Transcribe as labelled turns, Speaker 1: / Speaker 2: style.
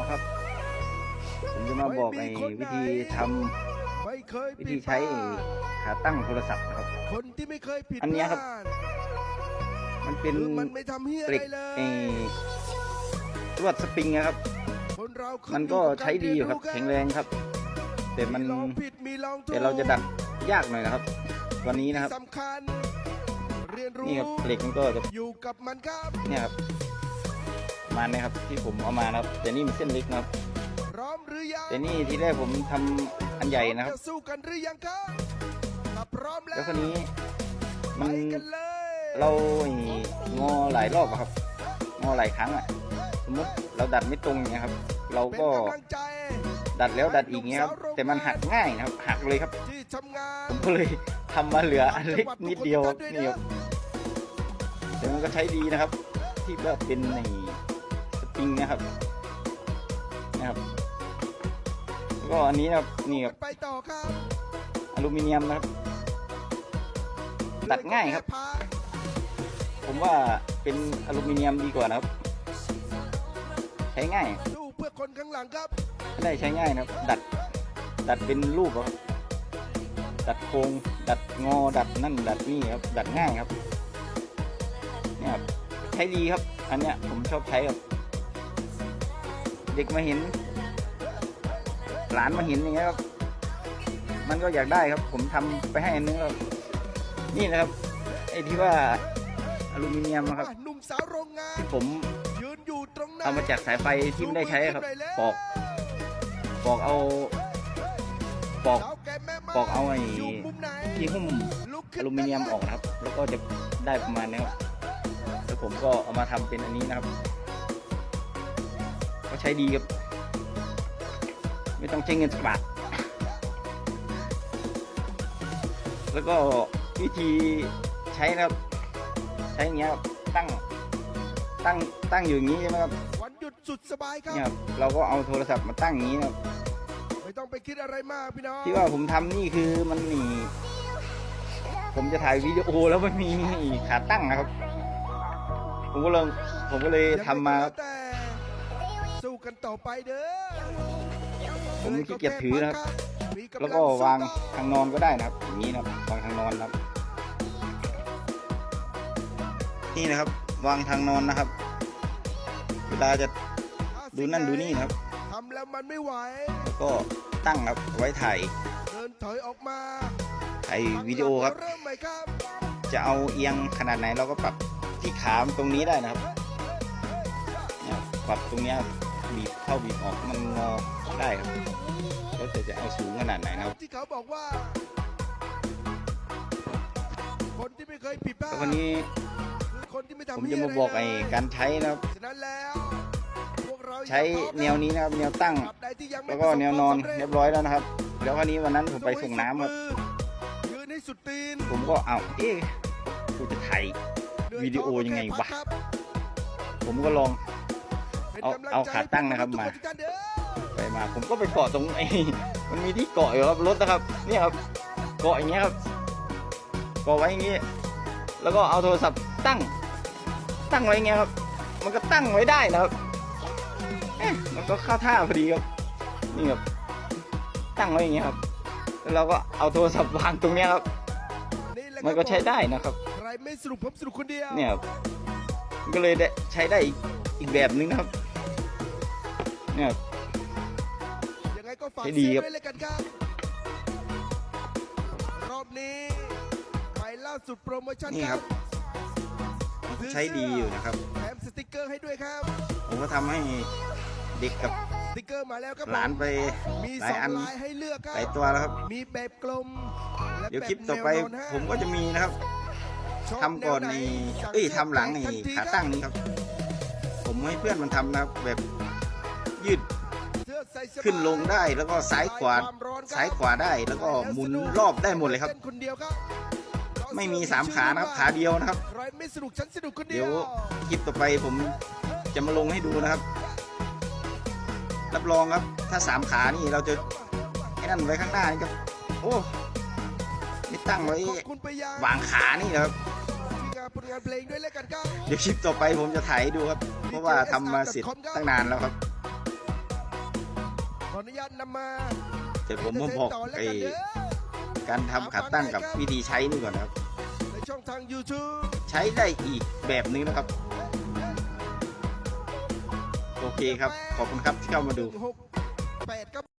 Speaker 1: นะครับ ผมจะมาบอกไอ้วิธีทำ
Speaker 2: ไม่เคย
Speaker 1: วิธีใช้ขาตั้งโทรศัพท์นะครับ
Speaker 2: คนที่ไม่เคยผิด
Speaker 1: อันเนี้ยครับ
Speaker 2: พลาด
Speaker 1: มันเป็น
Speaker 2: คือมันไม่ทำเฮียอะ
Speaker 1: เหล็
Speaker 2: ไร
Speaker 1: ก
Speaker 2: เล
Speaker 1: ไอ้
Speaker 2: ย
Speaker 1: ลวดสปริงนะครับ
Speaker 2: คนเราขึ้
Speaker 1: มันก็
Speaker 2: อยู่บ
Speaker 1: ใช้ดีอยู่ครับ
Speaker 2: กา
Speaker 1: แข็งแรงครับ แต่มัน
Speaker 2: ลองผิดมีลองถูก
Speaker 1: แต่เราจะดัดยากหน่อยนะครับ วันนี้นะครับ
Speaker 2: สำคัญเรียนรู้
Speaker 1: นี่ครับเหล็กมันก็จะ
Speaker 2: อยู่กับมันครับ
Speaker 1: เนี่ยครับ ประมาณนี้ครับที่ผมเอามานะครับแต่นี่มันเส้นเล็กนะครับ
Speaker 2: พร้อมหรือยัง
Speaker 1: แต่นี่ทีแรกผมทำอันใหญ่นะครับ
Speaker 2: จะสู้กันหรือยังครับถ้าพร้อมแล้ว
Speaker 1: แล้วคนนี้
Speaker 2: ไป
Speaker 1: มัน
Speaker 2: กันเลย
Speaker 1: เรางอหลายรอบอะครับ งอหลายครั้งอะสมมติเราดัดไม่ตรงอย่างเงี้ยครับ เรา
Speaker 2: เป็น
Speaker 1: ก็
Speaker 2: กำลังใจ
Speaker 1: ดัดแล้วดัดอีกเงี้ยครับแต่มันหักง่ายนะครับหักเลยครับ
Speaker 2: ที่ทำงาน
Speaker 1: ผมก็เลยทำมาเหลืออันเล็กนิดเดียวครับนี่ครับแต่มันก็ใช้ดีนะครับ ที่แบบเป็นในสปริง นะครับนะครับแล้วก็อันนี้นะครับนี่ครับ
Speaker 2: ไปต่อครับ
Speaker 1: อลูมิเนียมนะครับ ตัดง่ายครับ
Speaker 2: พา
Speaker 1: ผมว่าเป็นอลูมิเนียมดีกว่านะครับ ใช้ง่าย
Speaker 2: สู้เพื่อคนข้างหลังครับ
Speaker 1: ไม่ได้ใช้ง่ายนะครับ ดัดดัดเป็นรูปอะครับ ดัดโครงดัดงอดัดนั่น ดัดนี่ครับ ดัดง่ายครับเนี่ยครับใช้ดีครับ อันเนี้ยผมชอบใช้ครับ เด็กมาเห็น หลานมาเห็นอย่างเงี้ยครับ มันก็อยากได้ครับ ผมทำไปให้อันนึงครับนี่นะครับไอ้ที่ว่าอลูมิเนียมนะครับ
Speaker 2: อะหนุ่มสาวโรงงาน
Speaker 1: ผม
Speaker 2: ยืนอยู่ตรงนั้น
Speaker 1: เอามาจากสายไฟที่ไม่ได้ใช้ครับ
Speaker 2: สู้มือขึ้นหน่ย
Speaker 1: ปอกปอกเอาปอก
Speaker 2: สาวแก่แม่ไม้
Speaker 1: ปอกเอาไอ้
Speaker 2: ยู่มุมไหน
Speaker 1: ที่หุ้ม
Speaker 2: ลุก
Speaker 1: อ
Speaker 2: ขึ้น
Speaker 1: ลูมิเนียมออกนะครับ แล้วก็จะได้ประมาณนี้ครับแล้วผมก็เอามาทำเป็นอันนี้นะครับก็ใช้ดีครับ ไม่ต้องใช้เงินสักบาทแล้วก็วิธีใช้นะครับ ใช้อย่างเงี้ยครับตั้งตั้งตั้งอยู่อย่างนี้ใช่ไหมครับ
Speaker 2: วันหยุดสุดสบายครับ
Speaker 1: เนี่ยครับเราก็เอาโทรศัพท์มาตั้งอย่างนี้นะครับ
Speaker 2: ไม่ต้องไปคิดอะไรมากพี่น้อง
Speaker 1: ที่ว่าผมทำนี่คือมันมี ผมจะถ่ายวิดีโอแล้วมันมีขาตั้งนะครับ ผมก็เลยผมก็เลยทำมาครับ
Speaker 2: แต่ สู้กันต่อไปเด้อ
Speaker 1: ผมขี้เกียจถือนะครับ
Speaker 2: มีำ
Speaker 1: แล้วก็วาง
Speaker 2: สู้ต่อ
Speaker 1: ทางนอนก็ได้นะครับ อย่างนี้นะครับวางทางนอนนะครับ นี่นะครับ วางทางนอนนะครับ เวลาจะดูนั่นดูนี่นะครับ
Speaker 2: ทำแล้วมันไม่ไหว
Speaker 1: แล้วก็ตั้งครับไว้ถ่าย
Speaker 2: เดินถอยออกมา
Speaker 1: ถ่ายวิดีโอครับ
Speaker 2: เริ่มใหม่ครับ
Speaker 1: จะเอาเอียงขนาดไหนเราก็ปรับที่ขามตรงนี้ได้นะครับเนี่ย ปรับตรงเนี้ยครับบีบเข้าบีบออกมันงอได้ครับแล้วแต่จะเอาสูงขนาดไหนนะครับ
Speaker 2: ที่เขาบอกว่า คนที่ไม่เคยผิดพลาด
Speaker 1: แล้ววันนี้
Speaker 2: คือคนที่ไม่ทำ
Speaker 1: ผมจะมาบอกไอ้การใช้นะครับ
Speaker 2: ฉะนั้นแล้วพวกเรา
Speaker 1: ใช้แนวนี้นะครับแนวตั้ง
Speaker 2: ตราบใดที่ยังไม่
Speaker 1: แล้วก็แนวนอน
Speaker 2: ประสบความสำ
Speaker 1: เรียบร้อยแล้วนะครับ แล้วคราวนี้วันนั้นผมไปส่งน้ำครับ
Speaker 2: ยืนให้สุดตีน
Speaker 1: ผมก็เอาเอ๊ะกูจะถ่ายวิดีโอยังไงวะผมก็ลอง
Speaker 2: เป็น
Speaker 1: เอา
Speaker 2: กำลัง
Speaker 1: เอา
Speaker 2: ใจ
Speaker 1: ขาตั้งนะครับ
Speaker 2: ให้
Speaker 1: มา
Speaker 2: ทุกท่นเด้อ
Speaker 1: ไปมาผมก็ไปเกาะตรงไอ้มันมีที่เกาะอยู่ครับรถนะครับเนี่ยครับเกาะอย่างเงี้ยครับเกาะไว้อย่างงี้แล้วก็เอาโทรศัพท์ตั้ง ตั้งไว้อย่างเงี้ยครับ มันก็ตั้งไว้ได้นะครับเอ๊ะมันก็เข้าท่าพอดีครับนี่ครับตั้งไว้อย่างเงี้ยครับแล้วเราก็เอาโทรศัพท์วางตรงเนี้ยครับ
Speaker 2: นี่แหละ
Speaker 1: มันก็ใช้ได้นะครับ
Speaker 2: ใครไม่สรุปผมสรุปคนเดียว
Speaker 1: เนี่ยครับมันก็เลยได้ใช้ได้อีกอีกแบบนึงนะครับ เนี่ยครับ
Speaker 2: ยังไงก็ฝาก
Speaker 1: ใช้
Speaker 2: เสี
Speaker 1: ดี
Speaker 2: ย
Speaker 1: ครับ
Speaker 2: ไว้เลยกันครับ รอบนี้ไปล่าสุดโปรโมชั่น
Speaker 1: นี่
Speaker 2: ค
Speaker 1: ครั
Speaker 2: รับ
Speaker 1: บมันก็ใช้ดีอยู่นะครับ
Speaker 2: แถมสติกเกอร์ให้ด้วยครับ
Speaker 1: ผมก็ทำให้เด็กกับ
Speaker 2: สติกเกอร์มาแล้วครับ
Speaker 1: หลานไป
Speaker 2: มี
Speaker 1: หลา
Speaker 2: ส
Speaker 1: ย
Speaker 2: อง
Speaker 1: อัน
Speaker 2: ลายให้เลือกครั
Speaker 1: หลาย
Speaker 2: บ
Speaker 1: ตัวแล้วครับ
Speaker 2: มีแบบกลมและ
Speaker 1: เดี๋ยว
Speaker 2: แบบ
Speaker 1: คลิปต่อไป
Speaker 2: แนวนนฮะ
Speaker 1: ผมก็จะมีนะครับ
Speaker 2: ชอบ
Speaker 1: ทำก่อน
Speaker 2: แว
Speaker 1: ใน
Speaker 2: ไหสั่
Speaker 1: เอ้ย
Speaker 2: สื้
Speaker 1: ทำหลังใน
Speaker 2: ทันที
Speaker 1: ขา
Speaker 2: ครับ
Speaker 1: ตั้งนี้ครับ ผมให้เพื่อนมันทำนะครับแบบ ยืด
Speaker 2: เสื้อใส่สบาย
Speaker 1: ขึ้นลงได้แล้วก็ซ้ายขวา
Speaker 2: คมร้อนครับ
Speaker 1: ซ้ายขวาได้แล้วก็หมุนรอบได้หมดเลยครับ
Speaker 2: ต้นคนเดียวครับ
Speaker 1: ไม่มีสามขานะครับขาเดียวนะครับ
Speaker 2: ใครไม่สนุกฉันสนุกคนเดี
Speaker 1: เดี๋
Speaker 2: ย
Speaker 1: ยววคลิปต่อไปผมจะมาลงให้ดูนะครับ รับรองครับถ้าสามขานี่เราจะไอ้นั่นไว้ข้างหน้านี่ครับโอ้นี่ตั้งไว้
Speaker 2: ขอบคุณไปยัง
Speaker 1: วางขานี่นะครับ
Speaker 2: ทีมงานผลงานเพลงด้วยแล้วกันครับ
Speaker 1: เดี๋ยวคลิปต่อไปผมจะถ่ายให้ดูครับ เพราะว่าทำมาเสร็จตั้งนานแล้วครับ
Speaker 2: ออนุญาตนำมา
Speaker 1: เดี๋ยวผมมาบอก
Speaker 2: ต่อแล้ว
Speaker 1: ไอ้
Speaker 2: กันเด้อ
Speaker 1: การทำขาตั้งกับวิธีใช้นี่ก่อนนะครับ
Speaker 2: ในช่องทาง YouTube
Speaker 1: ใช้ได้อีกแบบนึงนะครับ โอเคครับ ขอบคุณครับที่เข้ามาดู
Speaker 2: หกแปดครับ